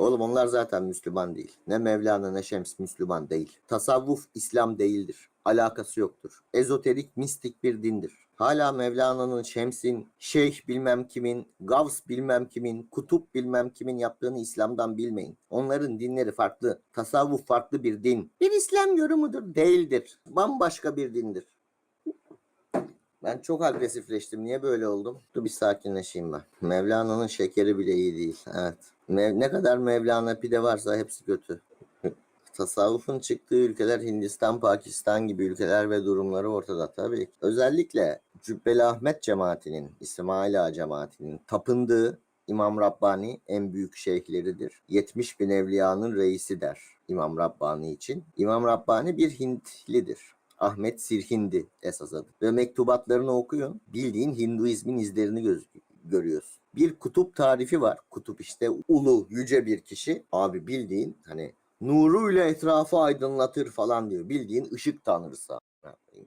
Oğlum onlar zaten Müslüman değil. Ne Mevlana ne Şems Müslüman değil. Tasavvuf İslam değildir. Alakası yoktur. Ezoterik, mistik bir dindir. Hala Mevlana'nın, Şems'in, Şeyh bilmem kimin, Gavs bilmem kimin, Kutup bilmem kimin yaptığını İslam'dan bilmeyin. Onların dinleri farklı. Tasavvuf farklı bir din. Bir İslam yorumudur. Değildir. Bambaşka bir dindir. Ben çok agresifleştim. Niye böyle oldum? Dur bir sakinleşeyim ben. Mevlana'nın şekeri bile iyi değil. Evet. Mev- ne kadar Mevlana pide varsa hepsi kötü. Tasavvufun çıktığı ülkeler Hindistan, Pakistan gibi ülkeler ve durumları ortada tabii. Özellikle Cübbeli Ahmet cemaatinin, İsmail Ağa cemaatinin tapındığı İmam Rabbani en büyük şeyhleridir. 70 bin evliyanın reisi der İmam Rabbani için. İmam Rabbani bir Hintlidir. Ahmet Sirhindi esas adı. Ve mektubatlarını okuyun. Bildiğin Hinduizmin izlerini göz görüyorsun. Bir kutup tarifi var. Kutup işte ulu, yüce bir kişi. Abi bildiğin hani nuruyla etrafı aydınlatır falan diyor. Bildiğin ışık tanrısı.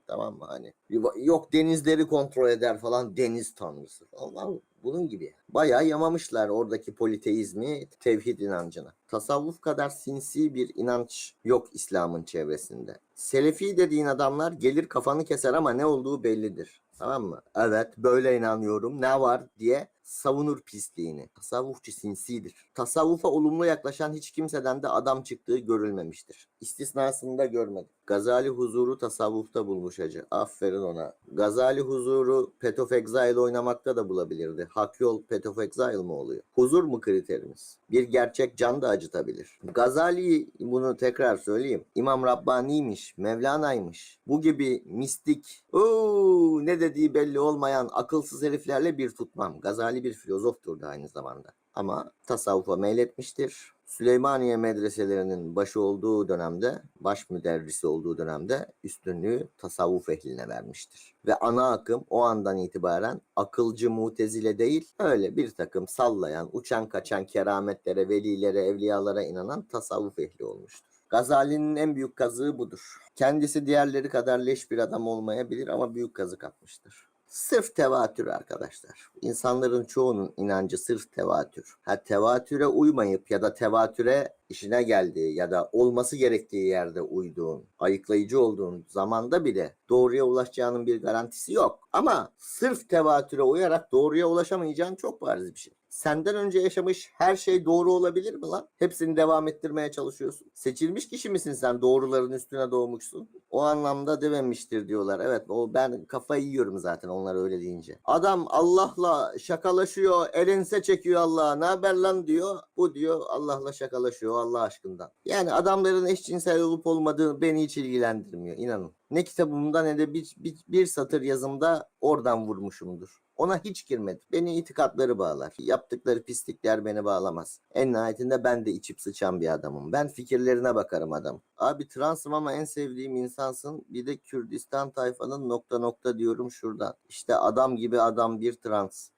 Tamam mı hani? Yok denizleri kontrol eder falan deniz tanrısı falan. Bunun gibi. Bayağı yamamışlar oradaki politeizmi, tevhid inancını. Tasavvuf kadar sinsi bir inanç yok İslam'ın çevresinde. Selefi dediğin adamlar gelir kafanı keser ama ne olduğu bellidir. Tamam mı? Evet böyle inanıyorum ne var diye savunur pisliğini. Tasavvufçu sinsidir. Tasavvufa olumlu yaklaşan hiç kimseden de adam çıktığı görülmemiştir. İstisnasını da görmedim. Gazali huzuru tasavvufta bulmuş hacı. Aferin ona. Gazali huzuru Pet of Exile oynamakta da bulabilirdi. Hak yol Pet of Exile mı oluyor? Huzur mu kriterimiz? Bir gerçek can da acıtabilir. Gazali bunu tekrar söyleyeyim. İmam Rabbani'ymiş, Mevlana'ymış. Bu gibi mistik, ooo ne dediği belli olmayan akılsız heriflerle bir tutmam. Gazali bir filozoftur da aynı zamanda. Ama tasavvufa meyletmiştir. Süleymaniye medreselerinin başı olduğu dönemde, baş müderrisi olduğu dönemde üstünlüğü tasavvuf ehline vermiştir. Ve ana akım o andan itibaren akılcı mutezile değil, öyle bir takım sallayan, uçan kaçan kerametlere, velilere, evliyalara inanan tasavvuf ehli olmuştur. Gazali'nin en büyük kazığı budur. Kendisi diğerleri kadar leş bir adam olmayabilir ama büyük kazık atmıştır. Sırf tevatür arkadaşlar. İnsanların çoğunun inancı sırf tevatür. Ha tevatüre uymayıp ya da tevatüre işine geldiği ya da olması gerektiği yerde uyduğun, ayıklayıcı olduğun zamanda bile doğruya ulaşacağının bir garantisi yok. Ama sırf tevatüre uyarak doğruya ulaşamayacağın çok bariz bir şey. Senden önce yaşamış her şey doğru olabilir mi lan? Hepsini devam ettirmeye çalışıyorsun. Seçilmiş kişi misin sen? Doğruların üstüne doğmuşsun. O anlamda dememiştir diyorlar. Evet o ben kafayı yiyorum zaten onlar öyle deyince. Adam Allah'la şakalaşıyor, elinse çekiyor Allah'a. Ne haber lan diyor. Bu diyor Allah'la şakalaşıyor Allah aşkından. Yani adamların eşcinsel olup olmadığı beni hiç ilgilendirmiyor inanın. Ne kitabımda ne de bir, bir, bir satır yazımda oradan vurmuşumdur. Ona hiç girmedim. Beni itikatları bağlar. Yaptıkları pislikler beni bağlamaz. En nihayetinde ben de içip sıçan bir adamım. Ben fikirlerine bakarım adam. Abi transım ama en sevdiğim insansın. Bir de Kürdistan tayfanın nokta nokta diyorum şuradan. İşte adam gibi adam bir trans.